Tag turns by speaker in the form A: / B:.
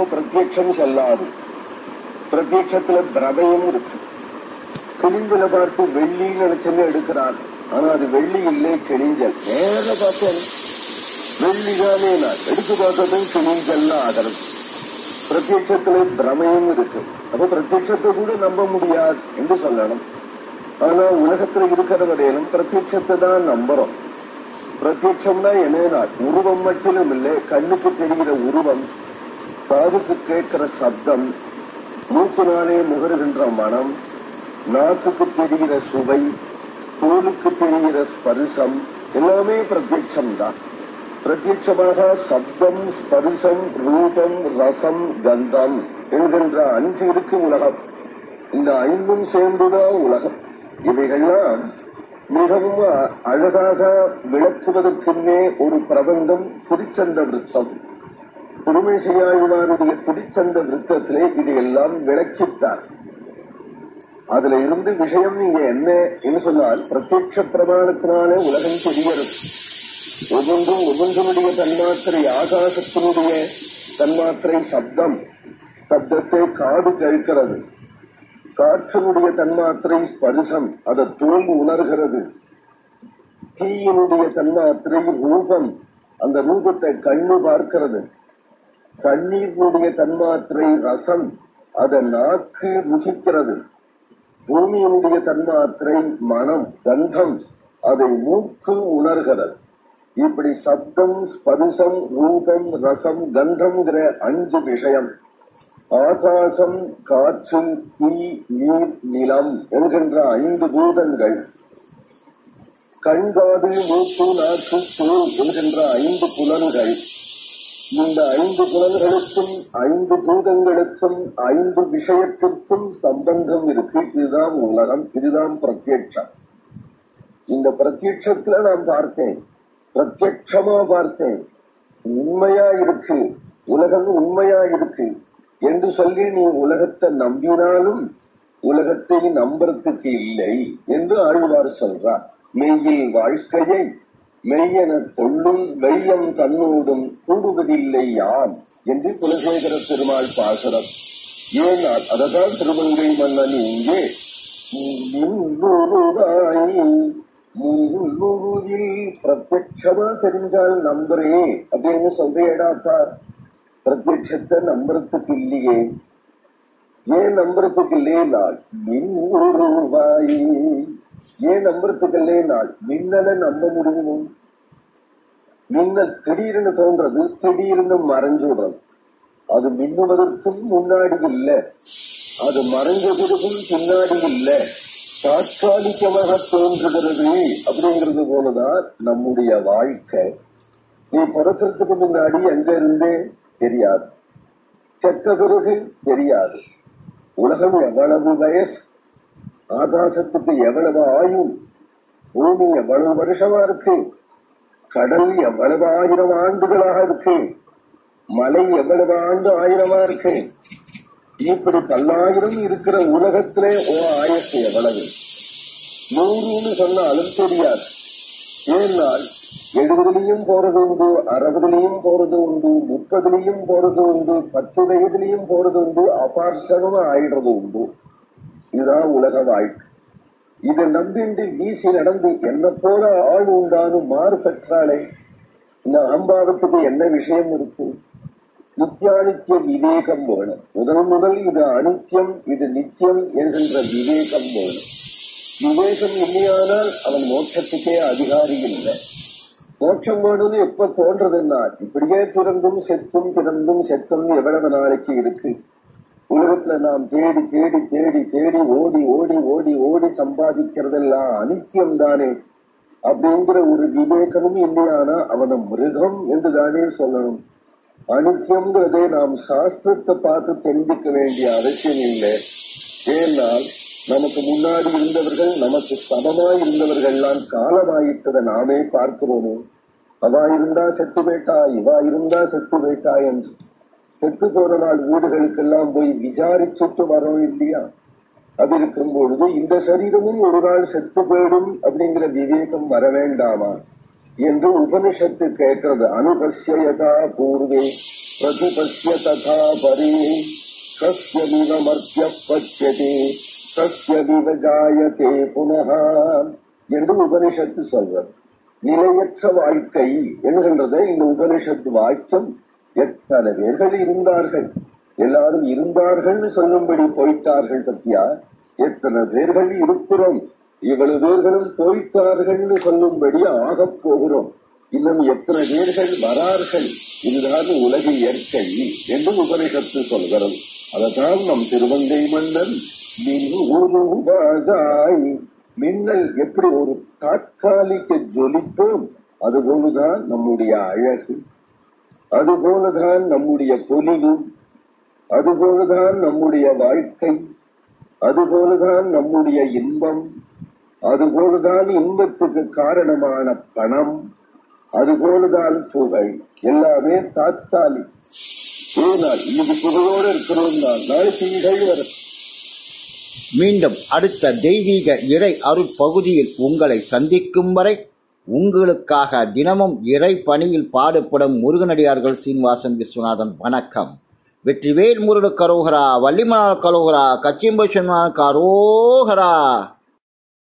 A: அப்போ பிரத்யட்சம் செல்லாது. பிரத்யட்சத்துல பிரபயம் இருக்கு. கிழிஞ்சல பார்த்து வெள்ளி நினைச்சுன்னு எடுக்கிறார். ஆனா அது வெள்ளி இல்லை கிழிஞ்சல் நேர பார்த்தேன் வெள்ளிதானே நான். எடுத்து பார்த்ததும் கிழிஞ்சல்லாம் ஆகிறது பிரத்யட்சத்துல பிரமையும் இருக்கு. அப்ப பிரத்யட்சத்தை கூட நம்ப முடியாது என்று சொல்லணும். ஆனா உலகத்துல இருக்கிற வரையிலும் பிரத்யட்சத்தை தான் நம்புறோம். பிரத்யட்சம்னா என்னன்னா உருவம் மட்டும் இல்லை கண்ணுக்கு தெரிகிற உருவம் காதுக்கு கேட்கிற சப்தம் மூக்கினாலே முகருகின்ற மனம் நாக்குக்கு தெரிகிற சுவை தோலுக்கு தெரிகிற ஸ்பரிசம் எல்லாமே பிரத்யட்சம் தான் பிரத்யட்சமாக சப்தம் ஸ்பரிசம் ரூபம் ரசம் கந்தம் என்கின்ற அஞ்சு இருக்கு உலகம். இந்த ஐந்தும் சேர்ந்துதான் உலகம். இவைகள்லாம் மிகவும் அழகாக விளக்குவதற்குமே ஒரு பிரபந்தம் திருச்சந்த விருத்தம். திருமேசையாழ்வாருடைய துடிச்சந்த விருத்தத்திலே இது எல்லாம் விளக்கித்தார் அதுல இருந்து விஷயம் நீங்க என்ன? என்று சொன்னால் பிரத்யட்ச பிரமாணத்தினாலே உலகம் தெரிகிறது ஒவ்வொன்றும் ஒவ்வொன்றுடைய தன்மாத்திரை ஆகாசத்தினுடைய தன்மாத்திரை சப்தம். சப்தத்தை காடு கேட்கிறது. காற்றினுடைய தன்மாத்திரை ஸ்பரிசம் அதை தோல் உணர்கிறது. தீயினுடைய தன்மாத்திரை ரூபம் அந்த ரூபத்தை கண்ணு பார்க்கிறது. கண்ணீரினுடைய தன்மாத்திரை ரசம் அதை நாக்கு ருசிக்கிறது. பூமியினுடைய தன்மாத்திரை மனம் கந்தம் அதை மூக்கு உணர்கிறது. இப்படி சப்தம் ஸ்பரிசம் ரூபம் ரசம் கந்தம்ங்கிற அஞ்சு விஷயம். ஆகாசம் காற்று தீ நீர் நிலம் என்கின்ற ஐந்து பூதங்கள். கண்காது மூக்கு நாக்கு தோல் என்கின்ற ஐந்து புலன்கள். இந்த ஐந்து புலன்களுக்கும் ஐந்து பூதங்களுக்கும் ஐந்து விஷயத்திற்கும் சம்பந்தம் இருக்கு. இதுதான் உலகம் இதுதான் பிரத்யட்சம். இந்த பிரத்யட்சத்துல நான் பார்த்தேன். பிரத்யட்சமா பார்த்தேன். உண்மையா இருக்கு. உலகம் உண்மையா இருக்கு. என்று சொல்லி நீ உலகத்தை நம்பினாலும் உலகத்தை நம்புறதுக்கு இல்லை என்று ஆழ்வார் சொல்றார். மெய்யில் வாழ்க்கையை மெய்யன கொள்ளும் வெய்யம் தன்னோடும் கூடுவதில்லை யான்? என்று குலசேகர பெருமாள் பாசுரம் ஏனால் அததான் திருமங்கை மன்னன் இங்கே. முன்னுருவாய் பிரத்யட்சமா தெரிஞ்சால் நம்புறே அப்படின்னு சொல்றேடாத்தார் பிரத்யட்சத்தை நம்புறதுக்கு இல்லையே. ஏன் நம்புறதுக்கு இல்லையே நாள் மின் ஒரு ரூபாயே ஏன் நம்புறதுக்கல்லே நாள்? மின்னலை நம்ப முடியுமோ? மின்னல் திடீர்னு தோன்றது திடீர்னு மறைஞ்சு விடுறது அது மின்னுவதற்கும் முன்னாடி இல்ல. அது மறைஞ்சதற்கும் பின்னாடி இல்ல. தாற்காலிகமாக தோன்றுகிறது அப்படிங்கிறது போலதான் நம்முடைய வாழ்க்கை. நீ பிறக்கிறதுக்கு முன்னாடி எங்க இருந்தே தெரியாது. செத்த பிறகு தெரியாது. உலகம் எவ்வளவு வயசு? ஆகாசத்துக்கு எவ்வளவு ஆயும் பூமி எவ்வளவு வருஷமா இருக்கு? கடல் எவ்வளவு ஆயிரம் ஆண்டுகளாக இருக்கு? மலை எவ்வளவு ஆண்டு ஆயிரமா இருக்கு? இப்படி பல்லாயிரம் இருக்கிற உலகத்திலே ஓ ஆயத்து எவ்வளவு? நூறுன்னு சொன்னாலும் தெரியாது. ஏனால் எழுபதுலையும் போறது உண்டு அறுபதுலையும் போறது உண்டு முப்பதுலயும் போறது உண்டு பத்து வயதுலயும் போறது உண்டு அபார்ஷமா ஆயிடுறது உண்டு. இதுதான் உலக வாழ்க்கை. இதை நம்பிண்டு வீசி நடந்து என்ன போல ஆள் உண்டானு மாறு பெற்றாளே? இந்த அம்பாவத்துக்கு என்ன விஷயம் இருக்கு? நித்தியானித்திய விவேகம் வேணும். முதல் முதல் இது அனித்தியம் இது நித்தியம் என்கின்ற விவேகம் வேணும். விவேகம் இல்லையானால் அவன் மோட்சத்துக்கே அதிகாரி இல்லை. மோட்சம் வேணும்னு எப்ப தோன்றதுன்னா இப்படியே பிறந்தும் செத்தும் பிறந்தும் செத்தும் எவ்வளவு நாளைக்கு இருக்கு? உலகத்துல நாம் தேடி தேடி தேடி தேடி ஓடி ஓடி ஓடி ஓடி சம்பாதிக்கிறதெல்லாம் அனித்தியம் தானே அப்படிங்கிற ஒரு விவேகமும் இல்லையானா அவனை மிருகம் என்று தானே சொல்லணும். அனித்தியம்ங்கிறதை நாம் சாஸ்திரத்தை பார்த்து தெரிஞ்சுக்க வேண்டிய அவசியம் இல்லை. ஏனால் நமக்கு முன்னாடி இருந்தவர்கள் நமக்கு சமமாய் இருந்தவர்கள்லாம் காலமாயிட்டதை நாமே பார்க்கிறோமே. அவா இருந்தா செத்து வேட்டா இவா இருந்தா செத்து வேட்டா என்று. செத்து போன நாள் வீடுகளுக்கெல்லாம் போய் விசாரிச்சுட்டு வரோம் இல்லையா? அது இருக்கும் பொழுது இந்த சரீரமும் ஒரு நாள் செத்து போயிடும் அப்படிங்கிற விவேகம் வர வேண்டாமா என்று உபனிஷத்து கேட்கிறது. அனுபஷ்யதா பூர்வே பிரதிபஷ்ய ததா பரே சஸ்ய விவமர்த்திய பட்சதே சஸ்ய விவஜாயதே புனः என்று உபனிஷத்து சொல்றது நிலையற்ற வாழ்க்கை என்கின்றதை இந்த உபனிஷத்து வாக்கியம் எத்தனை பேர்கள் இருந்தார்கள்? எல்லாரும் இருந்தார்கள் சொல்லும்படி போயிட்டார்கள் பத்தியா? எத்தனை பேர்கள் இருக்கிறோம்? இவ்வளவு பேர்களும் போயிட்டார்கள் சொல்லும்படி ஆகப் போகிறோம். இன்னும் எத்தனை பேர்கள் வரார்கள்? இதுதான் உலக இயற்கை என்று உபனிஷத்து சொல்கிறது. அதனால் நம் திருவங்கை மன்னன் மின்னல் எப்படி ஒரு தாற்காலிக்க ஜொலிப்போம்? அதுபோலுதான் நம்முடைய அழகு. அதுபோலதான் நம்முடைய பொலிவு அதுபோலதான் நம்முடைய வாழ்க்கை அதுபோலதான் நம்முடைய இன்பம் அதுபோலதான் இன்பத்துக்கு காரணமான பணம் அதுபோலதான் புகழ். எல்லாமே தாத்தாலி. ஏனால் இது புகழோடு இருக்கிறோம் தான் நாளைக்கு
B: மீண்டும் அடுத்த தெய்வீக இறை அருட்பகுதியில் உங்களை சந்திக்கும் வரை உங்களுக்காக தினமும் இறை பணியில் பாடுபடும் முருகனடியார்கள் சீனிவாசன் விஸ்வநாதன். வணக்கம். வெற்றிவேல் முருடு கரோகரா வள்ளிமலால் கரோகரா கச்சிம்பு கரோகரா.